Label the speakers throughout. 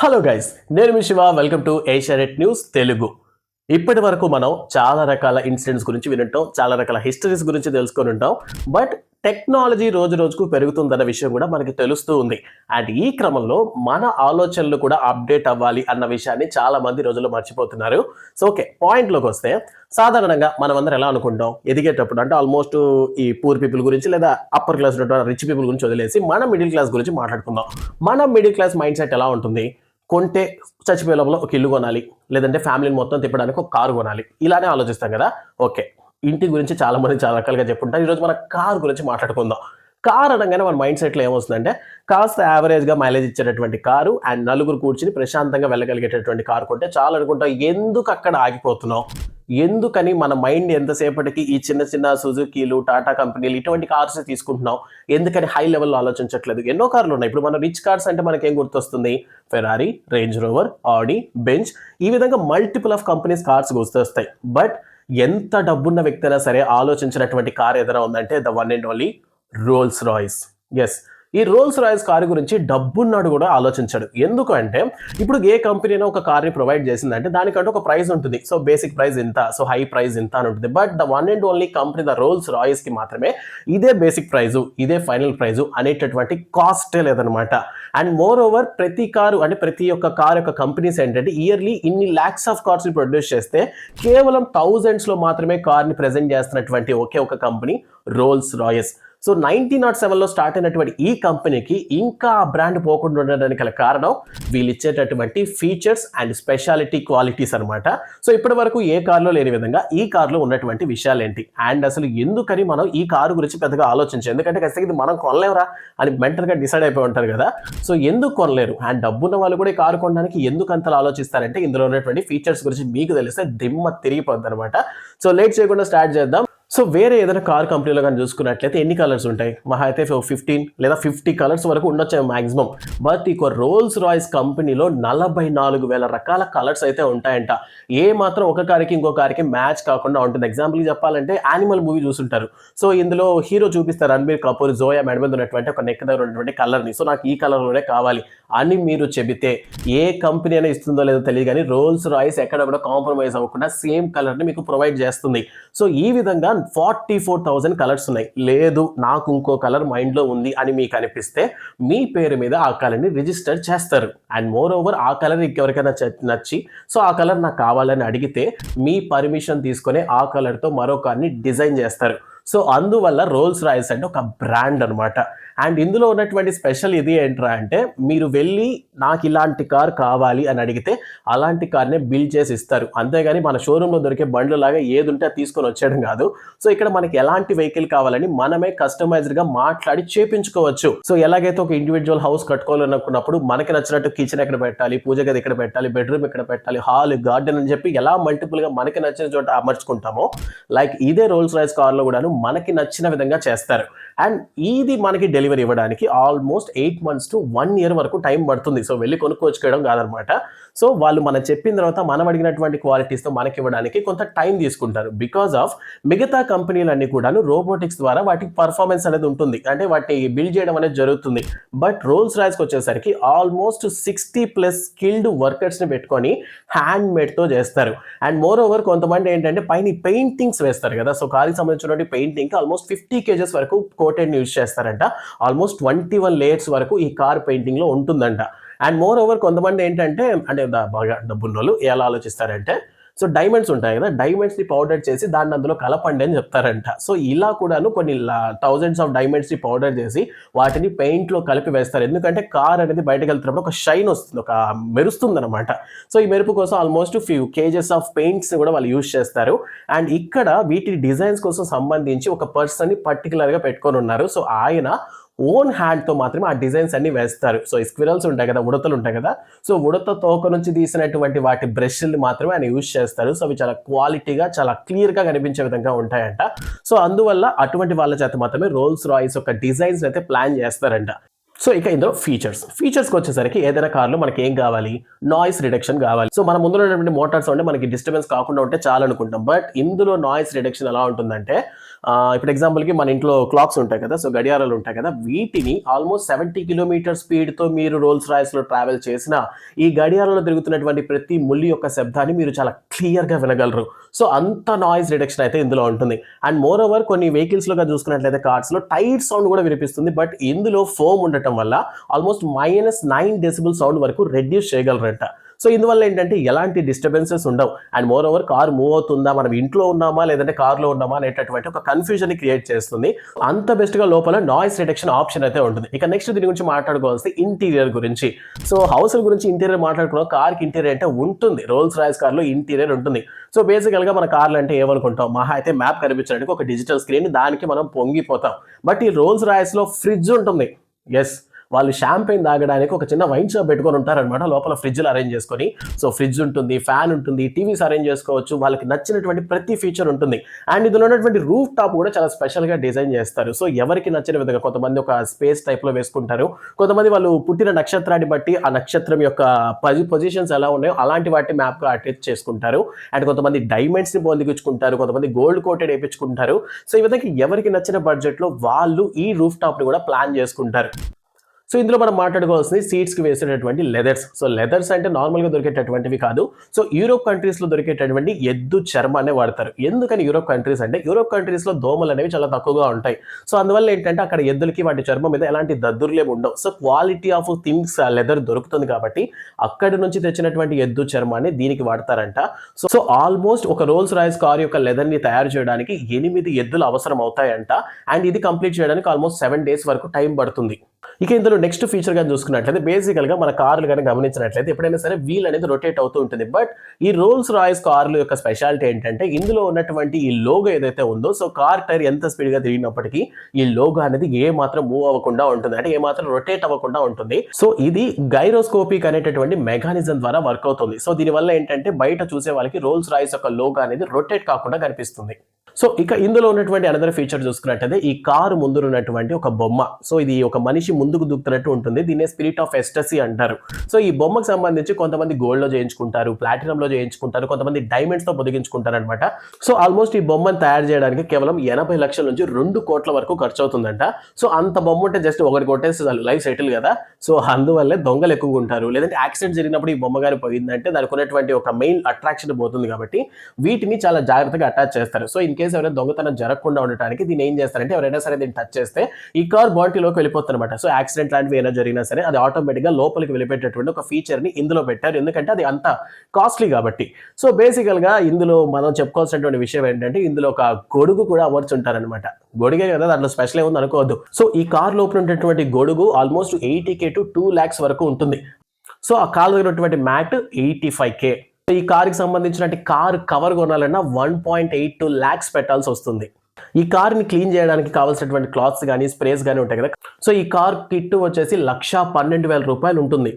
Speaker 1: Hello guys నేను మీ Shiva welcome to Asianet news Telugu. ఇప్పటి వరకు మనం చాలా రకాల ఇన్సిడెంట్స్ గురించి వినుంటాం చాలా రకాల హిస్టరీస్ గురించి తెలుసుకొని ఉంటాం. బట్ టెక్నాలజీ రోజు రోజుకు పెరుగుతుందన్న విషయం కూడా మనకి తెలుస్తూ ఉంది. అండ్ ఈ క్రమంలో మన ఆలోచనలు కూడా అప్డేట్ అవ్వాలి అన్న విషయాన్ని చాలా మంది రోజుల్లో మర్చిపోతున్నారు. సో ఓకే పాయింట్లోకి వస్తే సాధారణంగా మనం అందరం ఎలా అనుకుంటాం? ఎదిగేటప్పుడు అంటే ఆల్మోస్ట్ ఈ పూర్ పీపుల్ గురించి లేదా అప్పర్ క్లాస్ రిచ్ పీపుల్ గురించి వదిలేసి మన మిడిల్ క్లాస్ గురించి మాట్లాడుకుందాం. మన మిడిల్ క్లాస్ మైండ్ సెట్ ఎలా ఉంటుంది? కొంటే చచ్చిపోయే లోపల ఒక ఇల్లు కొనాలి లేదంటే ఫ్యామిలీని మొత్తం తిప్పడానికి ఒక కారు కొనాలి. ఇలానే ఆలోచిస్తాం కదా? ఓకే. ఇంటి గురించి చాలా మంది చాలా రకాలుగా చెప్పుంటారు. ఈరోజు మన కారు గురించి మాట్లాడుకుందాం. కార్ అనగానే మన మైండ్ సెట్లో ఏమొస్తుందంటే కాస్త యావరేజ్గా మైలేజ్ ఇచ్చేటటువంటి కారు అండ్ నలుగురు కూర్చుని ప్రశాంతంగా వెళ్ళగలిగేటటువంటి కారు కొంటే చాలా అనుకుంటాం ఎందుకు అక్కడ ఆగిపోతున్నాం? ఎందుకని మన మైండ్ ఎంతసేపటికి ఈ చిన్న చిన్న సుజుకీలు టాటా కంపెనీలు ఇటువంటి కార్స్ తీసుకుంటున్నాం? ఎందుకని హై లెవెల్లో ఆలోచించట్లేదు? ఎన్నో కార్లు ఉన్నాయి. ఇప్పుడు మన రిచ్ కార్స్ అంటే మనకేం గుర్తొస్తుంది? Ferrari Range Rover Audi Benz ఈ విధంగా మల్టిపుల్ ఆఫ్ కంపెనీస్ కార్స్ గుర్తొస్తాయి. బట్ ఎంత డబ్బున్న వ్యక్తి అయినా సరే ఆలోచించినటువంటి కార్ ఏదైనా ఉందంటే the one and only Rolls Royce. Yes ఈ రోల్స్ రాయిస్ కారు గురించి డబ్బున్నాడు కూడా ఆలోచించాడు. ఎందుకు అంటే ఇప్పుడు ఏ కంపెనీ ఒక కార్ని ప్రొవైడ్ చేసిందంటే దానికంటే ఒక ప్రైస్ ఉంటుంది. సో బేసిక్ ప్రైస్ ఇంత సో హై ప్రైస్ ఇంత అని ఉంటుంది. But the one and only company the Rolls రాయిస్కి మాత్రమే ఇదే బేసిక్ ప్రైజు ఇదే ఫైనల్ ప్రైజు అనేటటువంటి కాస్టే లేదనమాట అండ్ మోర్ ఓవర్ ప్రతి కారు అంటే ప్రతి ఒక్క కార్ యొక్క కంపెనీస్ ఏంటంటే ఇయర్లీ ఇన్ని ల్యాక్స్ ఆఫ్ కార్స్ ప్రొడ్యూస్ చేస్తే కేవలం థౌజండ్స్లో మాత్రమే కార్ని ప్రజెంట్ చేస్తున్నటువంటి ఒకే ఒక company Rolls Royce so nineteen naught సెవెన్లో స్టార్ట్ అయినటువంటి ఈ కంపెనీకి ఇంకా ఆ బ్రాండ్ పోకుండా ఉండడానికి గల కారణం వీళ్ళు ఇచ్చేటటువంటి ఫీచర్స్ అండ్ స్పెషాలిటీ క్వాలిటీస్ అనమాట సో ఇప్పటి వరకు ఏ కార్లో లేని విధంగా ఈ కార్లో ఉన్నటువంటి విషయాలు ఏంటి అండ్ అసలు ఎందుకని మనం ఈ కారు గురించి పెద్దగా ఆలోచించాం. ఎందుకంటే ఖచ్చితంగా ఇది మనం కొనలేవురా అని మెంటల్గా డిసైడ్ అయిపోయి ఉంటారు కదా. సో ఎందుకు కొనలేరు? అండ్ డబ్బున్న వాళ్ళు కూడా ఈ కారు కొనడానికి ఎందుకు అంతలా ఆలోచిస్తారంటే ఇందులో ఉన్నటువంటి ఫీచర్స్ గురించి మీకు తెలిస్తే దిమ్మ తిరిగిపోద్ది అనమాట సో లేట్ చేయకుండా స్టార్ట్ చేద్దాం. సో వేరే ఏదైనా కార్ కంపెనీలో కానీ చూసుకున్నట్లయితే ఎన్ని కలర్స్ ఉంటాయి? మహా అయితే ఫిఫ్టీన్ లేదా ఫిఫ్టీ కలర్స్ వరకు ఉండొచ్చు మాక్సిమం. బట్ ఇక రోల్స్ రాయిస్ కంపెనీలో నలభై నాలుగు వేల రకాల కలర్స్ అయితే ఉంటాయంట. ఏ మాత్రం ఒక కారికి ఇంకో కారికి మ్యాచ్ కాకుండా ఉంటుంది. ఎగ్జాంపుల్ చెప్పాలంటే యానిమల్ మూవీ చూసుంటారు. సో ఇందులో హీరో చూపిస్తారు రణబీర్ కపూర్ జోయా మెడ మీద ఉన్నటువంటి ఒక నెక్ దగ్గర ఉన్నటువంటి కలర్ని. సో నాకు ఈ కలర్లోనే కావాలి అని మీరు చెబితే ఏ కంపెనీ అయినా ఇస్తుందో లేదో తెలియదు కానీ రోల్స్ రాయిస్ ఎక్కడ కూడా కాంప్రమైజ్ అవ్వకుండా సేమ్ కలర్ని మీకు ప్రొవైడ్ చేస్తుంది. సో ఈ విధంగా ఫార్టీ ఫోర్ థౌజండ్ కలర్స్ ఉన్నాయి. లేదు నాకు ఇంకో కలర్ మైండ్లో ఉంది అని మీకు అనిపిస్తే మీ పేరు మీద ఆ కలర్ని రిజిస్టర్ చేస్తారు. అండ్ మోర్ ఓవర్ ఆ కలర్ ఇంకెవరికైనా నచ్చి సో ఆ కలర్ నాకు కావాలని అడిగితే మీ పర్మిషన్ తీసుకొని ఆ కలర్తో మరో కార్ని డిజైన్ చేస్తారు. సో అందువల్ల రోల్స్ రాయల్స్ అంటే ఒక బ్రాండ్ అనమాట అండ్ ఇందులో ఉన్నటువంటి స్పెషల్ ఇది ఏంట్రా అంటే మీరు వెళ్ళి నాకు ఇలాంటి కార్ కావాలి అని అడిగితే అలాంటి కార్నే బిల్డ్ చేసి ఇస్తారు. అంతేగాని మన షోరూంలో దొరికే బండ్లు లాగా ఏది ఉంటే అది తీసుకొని వచ్చేయడం కాదు. సో ఇక్కడ మనకి ఎలాంటి వెహికల్ కావాలని మనమే కస్టమైజ్డ్గా మాట్లాడి చేపించుకోవచ్చు. సో ఎలాగైతే ఒక ఇండివిజువల్ హౌస్ కట్టుకోవాలనుకున్నప్పుడు మనకి నచ్చినట్టు కిచెన్ ఎక్కడ పెట్టాలి పూజ గది ఎక్కడ పెట్టాలి బెడ్రూమ్ ఎక్కడ పెట్టాలి హాల్ గార్డెన్ అని చెప్పి ఎలా మల్టిపుల్గా మనకి నచ్చిన చోట అమర్చుకుంటామో లైక్ ఇదే రోల్స్ రైస్ కార్లో కూడాను మనకి నచ్చిన విధంగా చేస్తారు. అండ్ ఇది మనకి డెలివరీ ఇవ్వడానికి almost eight months to one year వరకు టైం పడుతుంది. సో వెళ్ళి కొనుక్కోవచ్చుకోవడం కాదనమాట. సో వాళ్ళు మనం చెప్పిన తర్వాత మనం అడిగినటువంటి క్వాలిటీస్తో మనకి ఇవ్వడానికి కొంత టైం తీసుకుంటారు. బికాస్ ఆఫ్ మిగతా కంపెనీలన్నీ కూడాను రోబోటిక్స్ ద్వారా వాటి పర్ఫార్మెన్స్ అనేది ఉంటుంది. అంటే వాటిని బిల్డ్ చేయడం అనేది జరుగుతుంది. బట్ రోల్స్ రాయ్స్కి వచ్చేసరికి ఆల్మోస్ట్ సిక్స్టీ ప్లస్ స్కిల్డ్ వర్కర్స్ని పెట్టుకొని హ్యాండ్ మేడ్తో చేస్తారు. అండ్ మోర్ ఓవర్ కొంతమంది ఏంటంటే పైన పెయింటింగ్స్ వేస్తారు కదా. సో కారికి సంబంధించినటువంటి పెయింటింగ్ ఆల్మోస్ట్ ఫిఫ్టీ కేజెస్ వరకు కోటెడ్ యూజ్ చేస్తారంట. ఆల్మోస్ట్ ట్వంటీ వన్ లేయర్స్ వరకు ఈ కార్ పెయింటింగ్లో ఉంటుందంట. అండ్ మోర్ ఓవర్ కొంతమంది ఏంటంటే అంటే డబ్బున్నోళ్ళు బాగా డబ్బున్న ఎలా ఆలోచిస్తారంటే సో డైమండ్స్ ఉంటాయి కదా డైమండ్స్ని పౌడర్ చేసి దాన్ని అందులో కలపండి అని చెప్తారంట. సో ఇలా కూడాను కొన్ని థౌజండ్స్ ఆఫ్ డైమండ్స్ని పౌడర్ చేసి వాటిని పెయింట్లో కలిపి వేస్తారు. ఎందుకంటే కార్ అనేది బయటకు వెళ్తున్నప్పుడు ఒక షైన్ వస్తుంది ఒక మెరుస్తుంది అనమాట సో ఈ మెరుపు కోసం almost few kgs of paints కూడా వాళ్ళు యూజ్ చేస్తారు. అండ్ ఇక్కడ వీటి డిజైన్స్ కోసం సంబంధించి ఒక పర్సన్ని పర్టికులర్గా పెట్టుకొని ఉన్నారు. సో ఆయన ఓన్ హ్యాండ్తో మాత్రమే ఆ డిజైన్స్ అన్ని వేస్తారు. సో ఈ స్క్విరల్స్ ఉంటాయి కదా ఉడతలు ఉంటాయి కదా. సో ఉడత తోక నుంచి తీసినటువంటి వాటి బ్రష్లు మాత్రమే ఆయన యూజ్ చేస్తారు. సో అవి చాలా క్వాలిటీగా చాలా క్లియర్గా కనిపించే విధంగా ఉంటాయంట. సో అందువల్ల అటువంటి వాళ్ళ చేత మాత్రమే రోల్స్ రాయిస్ యొక్క డిజైన్స్ అయితే ప్లాన్ చేస్తారంట. సో ఇక ఇందులో ఫీచర్స్. ఫీచర్స్కి వచ్చేసరికి ఏదైనా కార్లో మనకి ఏం కావాలి? నాయిస్ రిడక్షన్ కావాలి. సో మన ముందులో ఉన్నటువంటి మోటార్స్ ఉంటే మనకి డిస్టర్బెన్స్ కాకుండా ఉంటే చాలు అనుకుంటాం బట్ ఇందులో నాయిస్ రిడక్షన్ ఎలా ఉంటుందంటే ఇప్పుడు ఎగ్జాంపుల్కి మన ఇంట్లో క్లాక్స్ ఉంటాయి కదా సో గడియారాలు ఉంటాయి కదా వీటిని ఆల్మోస్ట్ సెవెంటీ కిలోమీటర్ స్పీడ్తో మీరు రోల్స్ రాయల్స్లో ట్రావెల్ చేసిన ఈ గడియారంలో తిరుగుతున్నటువంటి ప్రతి ముల్లి యొక్క శబ్దాన్ని మీరు చాలా క్లియర్గా వినగలరు. సో అంత నాయిస్ రిడక్షన్ అయితే ఇందులో ఉంటుంది. అండ్ మోర్ ఓవర్ కొన్ని వెహికల్స్లో చూసుకున్నట్లయితే కార్స్లో టైట్ సౌండ్ కూడా వినిపిస్తుంది. బట్ ఇందులో ఫోమ్ ఉండటం వల్ల almost minus nine decibel sound వరకు రెడ్యూస్ చేయగలరంట. సో ఇందువల్ల ఏంటంటే ఎలాంటి డిస్టర్బెన్సెస్ ఉండవు. And moreover car move అవుతుందా? మనం ఇంట్లో ఉన్నామా? లేదంటే కార్లో ఉన్నామా? అనేటటువంటి ఒక కన్ఫ్యూజన్ క్రియేట్ చేస్తుంది. అంత బెస్ట్గా లోపల నాయిస్ రిడక్షన్ ఆప్షన్ అయితే ఉంటుంది. ఇక నెక్స్ట్ దీని గురించి మాట్లాడుకోవాల్సి ఇంటీరియర్ గురించి. సో హౌస్ గురించి ఇంటీరియర్ మాట్లాడుకున్నాం. కార్కి ఇంటీరియర్ అంటే ఉంటుంది. రోల్స్ రాయస్ కార్లో ఇంటీరియర్ ఉంటుంది. సో బేసికల్గా మన కార్లు అంటే ఏమనుకుంటాం? మహా అయితే మ్యాప్ కనిపించడానికి ఒక డిజిటల్ స్క్రీన్ దానికి మనం పొంగిపోతాం. బట్ ఈ రోల్స్ రాయస్లో ఫ్రిడ్జ్ ఉంటుంది. ఎస్ వాళ్ళు షాంపెయిన్ తాగడానికి ఒక చిన్న వైన్ షాప్ పెట్టుకొని ఉంటారనమాట లోపల ఫ్రిడ్జ్లు అరేంజ్ చేసుకొని. సో ఫ్రిడ్జ్ ఉంటుంది ఫ్యాన్ ఉంటుంది టీవీస్ అరేంజ్ చేసుకోవచ్చు. వాళ్ళకి నచ్చినటువంటి ప్రతి ఫీచర్ ఉంటుంది. అండ్ ఇందులో ఉన్నటువంటి రూఫ్ టాప్ కూడా చాలా స్పెషల్గా డిజైన్ చేస్తారు. సో ఎవరికి నచ్చిన విధంగా కొంతమంది ఒక స్పేస్ టైప్లో వేసుకుంటారు. కొంతమంది వాళ్ళు పుట్టిన నక్షత్రాన్ని బట్టి ఆ నక్షత్రం యొక్క పది పొజిషన్స్ ఎలా ఉన్నాయో అలాంటి వాటి మ్యాప్గా అటాచ్ చేసుకుంటారు. అండ్ కొంతమంది డైమండ్స్ని పొందిగించుకుంటారు కొంతమంది గోల్డ్ కోటెడ్ వేయించుకుంటారు సో ఈ విధంగా ఎవరికి నచ్చిన బడ్జెట్లో వాళ్ళు ఈ రూఫ్ టాప్ని కూడా ప్లాన్ చేసుకుంటారు. సో ఇందులో మనం మాట్లాడుకోవాల్సింది సీట్స్కి వేసేటటువంటి లెదర్స్ సో లెదర్స్ అంటే నార్మల్గా దొరికేటటువంటివి కాదు. సో యూరోప్ కంట్రీస్లో దొరికేటటువంటి ఎద్దు చర్మాన్ని వాడతారు. ఎందుకని యూరోప్ కంట్రీస్ అంటే యూరోప్ కంట్రీస్లో దోమలు అనేవి చాలా తక్కువగా ఉంటాయి. సో అందువల్ల ఏంటంటే అక్కడ ఎద్దులకి వాటి చర్మం మీద ఎలాంటి దద్దుర్లేమి ఉండవు. So quality of things leather దొరుకుతుంది కాబట్టి అక్కడి నుంచి తెచ్చినటువంటి ఎద్దు చర్మాన్ని దీనికి వాడతారంట. సో సో ఆల్మోస్ట్ ఒక రోల్స్ రాయస్ కార్ యొక్క లెదర్ని తయారు చేయడానికి ఎనిమిది ఎద్దులు అవసరం అవుతాయంట అండ్ ఇది కంప్లీట్ చేయడానికి ఆల్మోస్ట్ సెవెన్ డేస్ వరకు టైం పడుతుంది. ఇక ఇందులో నెక్స్ట్ ఫీచర్ కానీ చూసుకున్నట్లయితే బేసికల్గా మన కార్లు కానీ గమనించినట్లయితే ఎప్పుడైనా సరే వీల్ అనేది రొటేట్ అవుతూ ఉంటుంది. బట్ ఈ రోల్స్ రాయల్స్ కార్లు యొక్క స్పెషాలిటీ ఏంటంటే ఇందులో ఉన్నటువంటి ఈ లోగో ఏదైతే ఉందో సో కార్ టైర్ ఎంత స్పీడ్గా తిరిగినప్పటికీ ఈ లోగో అనేది ఏ మాత్రం మూవ్ అవ్వకుండా ఉంటుంది. అంటే ఏ మాత్రం రొటేట్ అవ్వకుండా ఉంటుంది. సో ఇది గైరోస్కోపిక్ అనేటటువంటి మెకానిజం ద్వారా వర్క్ అవుతుంది. సో దీనివల్ల ఏంటంటే బయట చూసే వాళ్ళకి రోల్స్ రాయిస్ యొక్క లోగో అనేది రొటేట్ కాకుండా కనిపిస్తుంది. సో ఇక ఇందులో ఉన్నటువంటి అనదర్ ఫీచర్ చూసుకున్నట్టయితే ఈ కారు ముందు ఉన్నటువంటి ఒక బొమ్మ. సో ఇది ఒక మనిషి ముందుకు దూకుతున్నట్టు ఉంటుంది. దీన్నే స్పిరిట్ ఆఫ్ ఎస్టసీ అంటారు. సో ఈ బొమ్మకు సంబంధించి కొంతమంది గోల్డ్లో చేయించుకుంటారు ప్లాటినంలో చేయించుకుంటారు కొంతమంది డైమండ్స్తో పొదిగించుకుంటారు అనమాట సో ఆల్మోస్ట్ ఈ బొమ్మను తయారు చేయడానికి కేవలం ఎనభై లక్షల నుంచి రెండు కోట్ల వరకు ఖర్చు అవుతుందంట. సో అంత బొమ్మ ఉంటే జస్ట్ ఒకటి కొట్టేస్తే లైఫ్ సెటిల్ కదా. సో అందువల్లే దొంగలు ఎక్కువగా ఉంటారు. లేదంటే యాక్సిడెంట్ జరిగినప్పుడు ఈ బొమ్మ గారి పోయిందంటే దానికి ఉన్నటువంటి ఒక మెయిన్ అట్రాక్షన్ పోతుంది కాబట్టి వీటిని చాలా జాగ్రత్తగా అటాచ్ చేస్తారు. సో ఇన్ కేసు ఎవరైనా దొంగతనం జరగకుండా ఉండటానికి దీన్ని ఏం చేస్తారంటే ఎవరైనా సరే దీన్ని టచ్ చేస్తే ఈ కార్ బాడీలోకి వెళ్ళిపోతుందన్నమాట. సో యాక్సిడెంట్ లాంటివి ఏమైనా జరిగినా సరే అది ఆటోమేటిక్గా లోపలికి వెళ్ళిపెట్టేటువంటి ఒక ఫీచర్ని ఇందులో పెట్టారు. ఎందుకంటే అది అంత కాస్ట్లీ కాబట్టి. సో బేసికల్గా ఇందులో మనం చెప్పుకోవాల్సినటువంటి విషయం ఏంటంటే ఇందులో ఒక గొడుగు కూడా అమర్చుంటారనమాట గొడుగే కదా దాంట్లో స్పెషల్ ఏముంది అనుకోవద్దు. సో ఈ కార్ లోపల ఉన్నటువంటి గొడుగు almost eighty K to two lakhs వరకు ఉంటుంది. సో ఆ కార్ దగ్గర ఉన్నటువంటి మ్యాట్ ఎయిటీ ఫైవ్ కే ఈ కార్కి సంబంధించినటువంటి కార్ కవర్ కొనాలన్నా one point eight two lakhs పెట్టాల్సి వస్తుంది. ఈ కార్ని క్లీన్ చేయడానికి కావాల్సినటువంటి క్లాత్స్ కానీ స్ప్రేస్ కానీ ఉంటాయి కదా. సో ఈ కార్ కిట్ వచ్చేసి లక్ష పన్నెండు వేల రూపాయలు ఉంటుంది.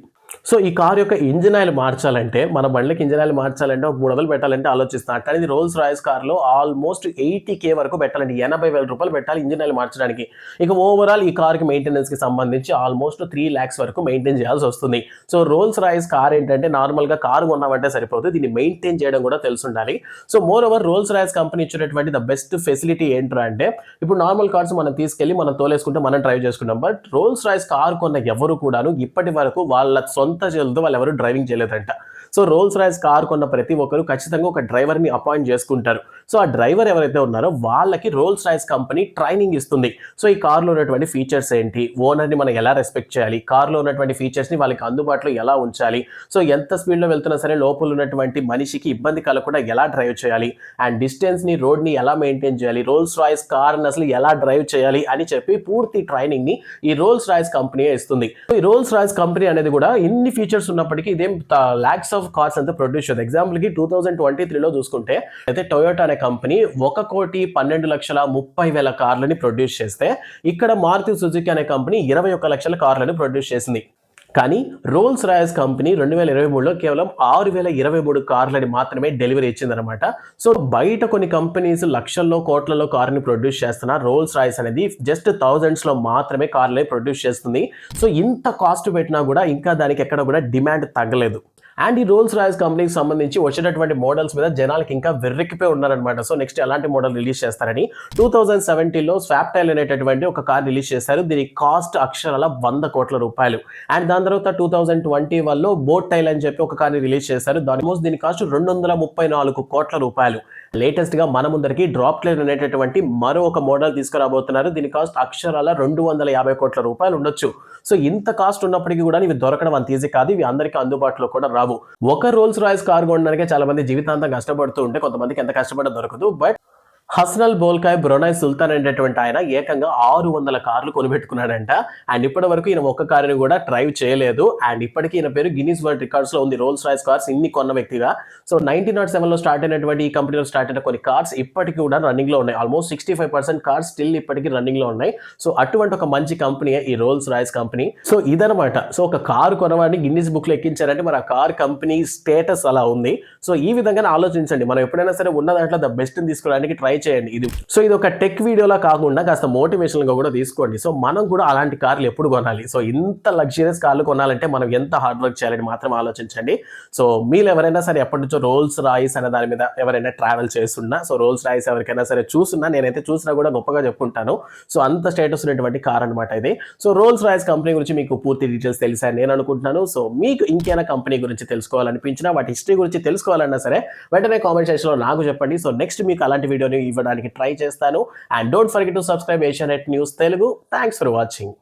Speaker 1: సో ఈ కార్ యొక్క ఇంజిన్ ఆయిల్ మార్చాలంటే మన బండ్లకి ఇంజిన్ ఆయిల్ మార్చాలంటే ఒక మూడు వందలు పెట్టాలంటే ఆలోచిస్తాను కానీ రోల్స్ రాయస్ కార్లో ఆల్మోస్ట్ ఎయిటీ కే వరకు పెట్టాలండి. ఎనభై వేల రూపాయలు పెట్టాలి ఇంజిన్ ఆయిల్ మార్చడానికి. ఇక ఓవరాల్ ఈ కార్కి మెయింటెనెన్స్కి సంబంధించి ఆల్మోస్ట్ త్రీ ల్యాక్స్ వరకు మెయింటైన్ చేయాల్సి వస్తుంది. సో రోల్స్ రాయస్ కార్ ఏంటంటే నార్మల్గా కారు కొన్నామంటే సరిపోతుంది. దీన్ని మెయింటైన్ చేయడం కూడా తెలిసి ఉండాలి so moreover Rolls Royce company ఇచ్చినటువంటి ద బెస్ట్ ఫెసిలిటీ ఏంట్రా అంటే ఇప్పుడు నార్మల్ కార్స్ మనం తీసుకెళ్ళి మనం తోలేసుకుంటే మనం డ్రైవ్ చేసుకుంటాం. బట్ రోల్స్ రాయస్ కార్ కొన్న ఎవరు కూడాను ఇప్పటి వరకు వాళ్ళ సొంత చేతులతో వాళ్ళు ఎవరు డ్రైవింగ్ చేయలేదంట. సో రోల్స్ రాయస్ కార్ కొన్న ప్రతి ఒక్కరు ఖచ్చితంగా ఒక డ్రైవర్ని అపాయింట్ చేసుకుంటారు. సో ఆ డ్రైవర్ ఎవరైతే ఉన్నారో వాళ్ళకి రోల్స్ రాయస్ కంపెనీ ట్రైనింగ్ ఇస్తుంది. సో ఈ కార్లో ఉన్నటువంటి ఫీచర్స్ ఏంటి? ఓనర్ని మనం ఎలా రెస్పెక్ట్ చేయాలి? కార్లో ఉన్నటువంటి ఫీచర్స్ని వాళ్ళకి అందుబాటులో ఎలా ఉంచాలి? సో ఎంత స్పీడ్లో వెళ్తున్నా సరే లోపల ఉన్నటువంటి మనిషికి ఇబ్బంది కలగకుండా ఎలా డ్రైవ్ చేయాలి? అండ్ డిస్టెన్స్ని రోడ్ని ఎలా మెయింటైన్ చేయాలి? రోల్స్ రాయ్స్ కార్ని అసలు ఎలా డ్రైవ్ చేయాలి? అని చెప్పి పూర్తి ట్రైనింగ్ని ఈ రోల్స్ రాయ్స్ కంపెనీ ఇస్తుంది. ఈ రోల్స్ రాయ్స్ కంపెనీ అనేది కూడా ఇన్ని ఫీచర్స్ ఉన్నప్పటికీ ఇదేం లాక్స్ ఆఫ్ కార్స్ అంతా ప్రొడ్యూస్ చేస్తుంది ఎగ్జాంపుల్కి టూ థౌసండ్ ట్వంటీ త్రీలో చూసుకుంటే అయితే టొయోటా అనే కంపెనీ ఒక కోటి పన్నెండు లక్షల ముప్పై వేల కార్లని ప్రొడ్యూస్ చేస్తే ఇక్కడ మారుతి సుజుకి అనే కంపెనీ ఇరవై ఒక్క లక్షల కార్లను ప్రొడ్యూస్ చేసింది. కానీ రోల్స్ రాయల్స్ కంపెనీ రెండు వేల ఇరవై మూడులో కేవలం ఆరు వేల ఇరవై మూడు కార్లని మాత్రమే డెలివరీ ఇచ్చిందనమాట సో బయట కొన్ని కంపెనీస్ లక్షల్లో కోట్లలో కార్ని ప్రొడ్యూస్ చేస్తున్న రోల్స్ రాయల్స్ అనేది జస్ట్ థౌజండ్స్లో మాత్రమే కార్లని ప్రొడ్యూస్ చేస్తుంది. సో ఇంత కాస్ట్ పెట్టినా కూడా ఇంకా దానికి ఎక్కడ కూడా డిమాండ్ తగ్గలేదు. అండ్ ఈ రోల్స్ రాయల్స్ కంపెనీకి సంబంధించి వచ్చేటటువంటి మోడల్స్ మీద జనాలకి ఇంకా వెర్రెక్కిపోయి ఉన్నారనమాట సో నెక్స్ట్ ఎలాంటి మోడల్ రిలీజ్ చేస్తారని టూ థౌజండ్ సెవెంటీలో స్వాప్టైల్ అనేటటువంటి ఒక కార్ రిలీజ్ చేశారు. దీని కాస్ట్ అక్షరాల వంద కోట్ల రూపాయలు. అండ్ దాని తర్వాత టూ థౌజండ్ ట్వంటీ వన్లో బోట్ టైల్ అని చెప్పి ఒక కార్ని రిలీజ్ చేశారు. దాని మోస్ట్ దీని కాస్ట్ రెండు వందల ముప్పై నాలుగు కోట్ల రూపాయలు. లేటెస్ట్గా మన ముందరికి డ్రాప్ క్లియర్ అనేటటువంటి మరో ఒక మోడల్ తీసుకురాబోతున్నారు. దీని కాస్ట్ అక్షరాల రెండు వందల యాభై కోట్ల రూపాయలు ఉండొచ్చు. సో ఇంత కాస్ట్ ఉన్నప్పటికీ కూడా ఇవి దొరకడం అంత ఈజీ కాదు. ఇవి అందరికీ అందుబాటులో కూడా రావు. ఒక రోల్స్ రాయల్స్ కార్ కొనడానికే చాలా మంది జీవితాంతం కష్టపడుతూ ఉంటే కొంతమందికి ఎంత కష్టపడ దొరకదు. బట్ హస్నల్ బోల్కాయ్ బ్రొనై సుల్తాన్ అనేటటువంటి ఆయన ఏకంగా ఆరు వందల కార్లు కొనిపెట్టుకున్నాడంట. అండ్ ఇప్పటి వరకు ఈయన ఒక్క కారుని కూడా డ్రైవ్ చేయలేదు. అండ్ ఇప్పటికీ ఈయన పేరు గిన్నీస్ వరల్డ్ రికార్డ్స్లో ఉంది. రోల్స్ రాయ్స్ కార్స్ ఇన్ని కొన్న వ్యక్తిగా. సో నైన్టీన్ నాట్ సెవెన్లో స్టార్ట్ అయినటువంటి ఈ కంపెనీలో స్టార్ట్ అయిన కొన్ని కార్స్ ఇప్పటికీ కూడా రన్నింగ్లో ఉన్నాయి. Almost sixty five percent cars still ఇప్పటికీ రన్నింగ్లో ఉన్నాయి. సో అటువంటి ఒక మంచి కంపెనీ ఈ రోల్స్ రాయ్స్ కంపెనీ. సో ఇదనమాట సో ఒక కారు కొనవాడిని గిన్నీస్ బుక్లో ఎక్కించారంటే మరి ఆ కార్ కంపెనీ స్టేటస్ అలా ఉంది. సో ఈ విధంగా ఆలోచించండి. మనం ఎప్పుడైనా సరే ఉన్న దాంట్లో ద బెస్ట్ తీసుకోవడానికి ట్రై చేయండి. ఇది సో ఇది ఒక టెక్ వీడియోలా కాకుండా కాస్త మోటివేషనల్గా కూడా తీసుకోండి. సో మనం కూడా అలాంటి కార్లు ఎప్పుడు కొనాలి? సో ఇంత లగ్జరియస్ కార్లు కొనాలంటే మనం ఎంత హార్డ్ వర్క్ చేయాలని మాత్రం ఆలోచించండి. సో మీరు ఎవరైనా సరే ఎప్పటి నుంచో రోల్స్ రాయిస్ అనే దాని మీద ఎవరైనా ట్రావెల్ చేస్తున్నా సో రోల్స్ రాయిస్ ఎవరికైనా సరే చూస్తున్నా నేనైతే చూసినా కూడా గొప్పగా చెప్పుకుంటాను. సో అంత స్టేటస్ ఉన్నటువంటి కార్ అనమాట ఇది. సో రోల్స్ రాయిస్ కంపెనీ గురించి మీకు పూర్తి డీటెయిల్స్ తెలుసా నేను అనుకుంటున్నాను. సో మీకు ఇంకేనా కంపెనీ గురించి తెలుసుకోవాలనిపించినా వాటి హిస్టరీ గురించి తెలుసుకోవాలన్నా సరే వెంటనే కామెంట్ సెక్షన్లో నాకు చెప్పండి. సో నెక్స్ట్ మీకు అలాంటి వీడియోని ఇవ్వడానికి ట్రై చేస్తాను. And don't forget to subscribe Asianet news Telugu thanks for watching